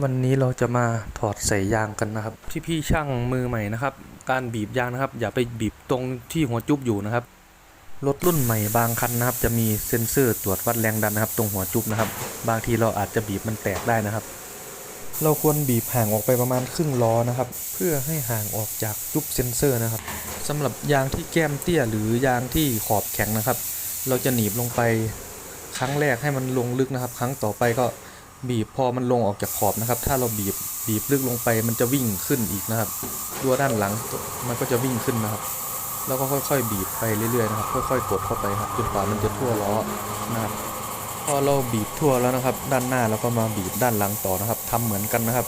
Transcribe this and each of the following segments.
วันนี้เราจะมาถอดใส่ยางกันนะครับพี่พี่ๆช่างมือใหม่นะครับ การบีบยางนะครับ อย่าไปบีบตรงที่หัวจุ๊บอยู่นะครับรถรุ่นใหม่บางคันนะครับ จะมีเซ็นเซอร์ตรวจวัดแรงดันนะครับ ตรงหัวจุ๊บนะครับ บางทีเราอาจจะบีบมันแตกได้นะครับ เราควรบีบห่างออกไปประมาณครึ่งล้อนะครับ เพื่อให้ห่างออกจากจุ๊บเซ็นเซอร์นะครับสำหรับยางที่แก้มเตี้ยหรือยางที่ขอบแข็งนะครับ เราจะหนีบลงไปครั้งแรกให้มันลงลึกนะครับ ครั้งต่อไปก็ บีบพอมันลงออกจากขอบนะครับ ถ้าเราบีบบีบลึกลงไปมันจะวิ่งขึ้นอีกนะครับ ตัวด้านหลังมันก็จะวิ่งขึ้นนะครับ แล้วก็ค่อยๆ บีบไปเรื่อยๆนะครับ ค่อยๆกดเข้าไปครับจนกว่ามันจะทั่วล้อนะครับพอเราบีบทั่วแล้วนะครับ ด้านหน้าเราก็มาบีบด้านหลังต่อนะครับทำเหมือนกันนะครับ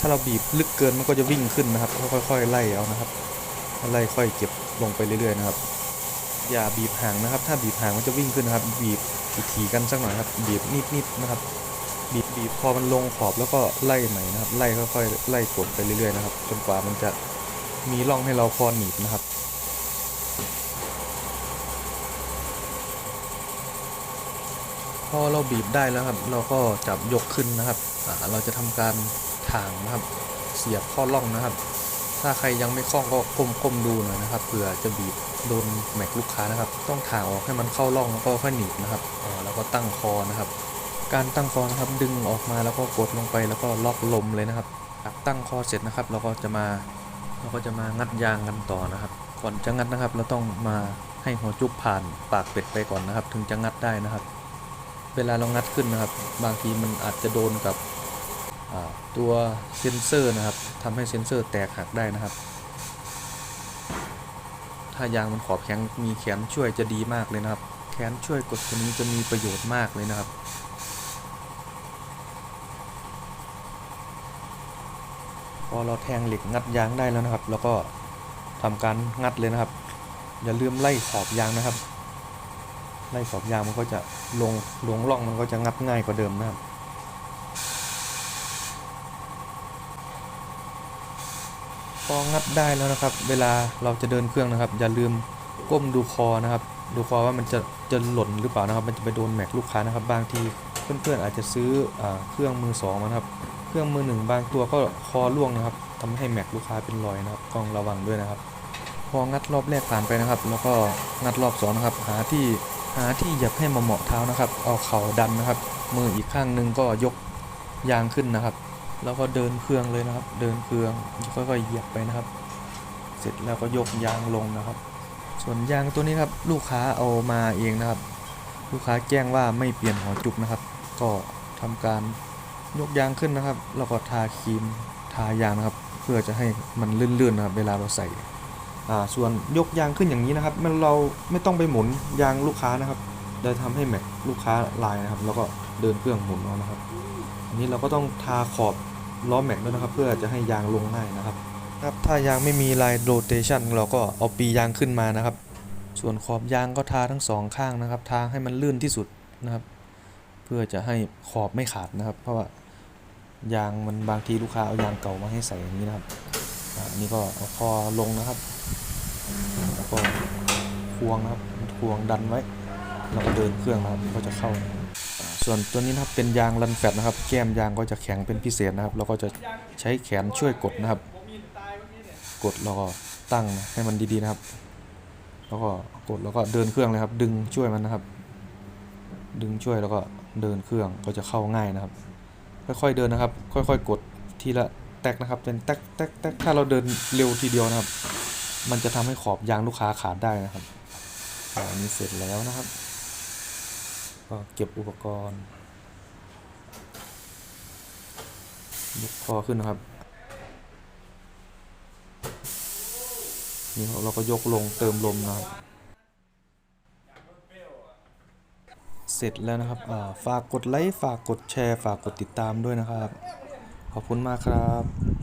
ถ้าเราบีบลึกเกินมันก็จะวิ่งขึ้นนะครับ ค่อยๆไล่เอานะครับไล่ค่อยเก็บลงไปเรื่อยๆนะครับ อย่าบีบห่างนะครับ ถ้าบีบห่างมันจะวิ่งขึ้นนะครับ บีบถี่ๆกันสักหน่อยครับ บีบนิดๆนะครับ บีบบีบพอมันลงขอบแล้วก็ไล่ใหม่นะครับ ไล่ค่อยๆไล่กดไปเรื่อยๆนะครับ จนกว่ามันจะมีร่องให้เราพอหนีบนะครับพอเราบีบได้แล้วครับ เราก็จับยกขึ้นนะครับอ่าเราจะทำการถ่างนะครับ เสียบข้อร่องนะครับ ถ้าใครยังไม่คล่องก็ก้มๆดูหน่อยนะครับเผื่อจะบีบโดนแม็กลูกค้านะครับ ต้องถ่างออกให้มันเข้าร่องแล้วก็ค่อยหนีบนะครับอ่าแล้วก็ตั้งคอนะครับ การตั้งคอนะครับดึงออกมาแล้วก็กดลงไปแล้วก็ล็อกลมเลยนะครับตั้งคอเสร็จนะครับ เราก็จะมาเราก็จะมางัดยางกันต่อนะครับ ก่อนจะงัดนะครับ เราต้องมาให้หัวจุ๊บผ่านปากเป็ดไปก่อนนะครับ ถึงจะงัดได้นะครับ เวลาเรางัดขึ้นนะครับ บางทีมันอาจจะโดนกับตัวเซนเซอร์นะครับทำให้เซนเซอร์แตกหักได้นะครับ ถ้ายางมันขอบแข็งมีแขนช่วยจะดีมากเลยนะครับ แขนช่วยกดตัวนี้จะมีประโยชน์มากเลยนะครับ พอเราแทงเหล็กงัดยางได้แล้วนะครับ แล้วก็ทำการงัดเลยนะครับ อย่าลืมไล่ขอบยางนะครับ ไล่ขอบยางมันก็จะลงลงร่องมันก็จะงัดง่ายกว่าเดิมนะครับพองัดได้แล้วนะครับ เวลาเราจะเดินเครื่องนะครับ อย่าลืมก้มดูคอนะครับ ดูคอว่ามันจะจะหล่นหรือเปล่านะครับ มันจะไปโดนแม็กลูกค้านะครับ บางทีเพื่อนๆอาจจะซื้ออเครื่องมือสองมานะครับ เครื่องมือหนึ่งบางตัวก็คอร่วงนะครับทำให้แม็กลูกค้าเป็นรอยนะครับต้องระวังด้วยนะครับ พองัดรอบแรกผ่านไปนะครับ แล้วก็งัดรอบสองนะครับ หาที่หาที่เหยียบให้มาเหมาะเท้านะครับ เอาเข่าดันนะครับ มืออีกข้างหนึ่งก็ยกยางขึ้นนะครับ แล้วก็เดินเครื่องเลยนะครับ เดินเครื่องค่อยๆเหยียบไปนะครับ เสร็จแล้วก็ยกยางลงนะครับ ส่วนยางตัวนี้ครับลูกค้าเอามาเองนะครับ ลูกค้าแจ้งว่าไม่เปลี่ยนหัวจุกนะครับ ก็ทำการ ยกยางขึ้นนะครับ แล้วก็ทาครีมทายางนะครับ เพื่อจะให้มันลื่นๆนะครับ เวลาเราใส่อ่าส่วนยกยางขึ้นอย่างนี้นะครับ มันเราไม่ต้องไปหมุนยางลูกค้านะครับจะทำให้แม็กลูกค้าลายนะครับ แล้วก็เดินเครื่องหมุนเอานะครับอันนี้เราก็ต้องทาขอบล้อแม็กด้วยนะครับ เพื่อจะให้ยางลงง่ายนะครับครับถ้ายางไม่มีลายโรเตชันเราก็เอาปียางขึ้นมานะครับ ส่วนขอบยางก็ทาทั้งสองข้างนะครับ ทาให้มันลื่นที่สุดนะครับ เพื่อจะให้ขอบไม่ขาดนะครับ เพราะว่า ยางมันบางทีลูกค้าเอายางเก่ามาให้ใส่อย่างนี้นะครับอันนี้ก็เอาคอลงนะครับแล้วก็ควงนะครับควงดันไว้แล้วก็เดินเครื่องนะครับก็จะเข้าอ่าส่วนตัวนี้นะครับเป็นยางรันแฟตนะครับ แก้มยางก็จะแข็งเป็นพิเศษนะครับเราก็จะใช้แขนช่วยกดนะครับ กดแล้วก็ตั้งให้มันดีๆนะครับ แล้วก็กดแล้วก็เดินเครื่องเลยครับ ดึงช่วยมันนะครับ ดึงช่วยแล้วก็เดินเครื่องก็จะเข้าง่ายนะครับ ค่อยๆเดินนะครับ ค่อยๆกดทีละแตกนะครับ เป็นแตกแตกแตกถ้าเราเดินเร็วทีเดียวนะครับ มันจะทำให้ขอบยางลูกค้าขาดได้นะครับอันนี้เสร็จแล้วนะครับ ก็เก็บอุปกรณ์ยกคอขึ้นนะครับนี่เราก็ยกลงเติมลมนะครับ เสร็จแล้วนะครับฝากกดไลค์ ฝากกดแชร์ ฝากกดติดตามด้วยนะครับ ขอบคุณมากครับ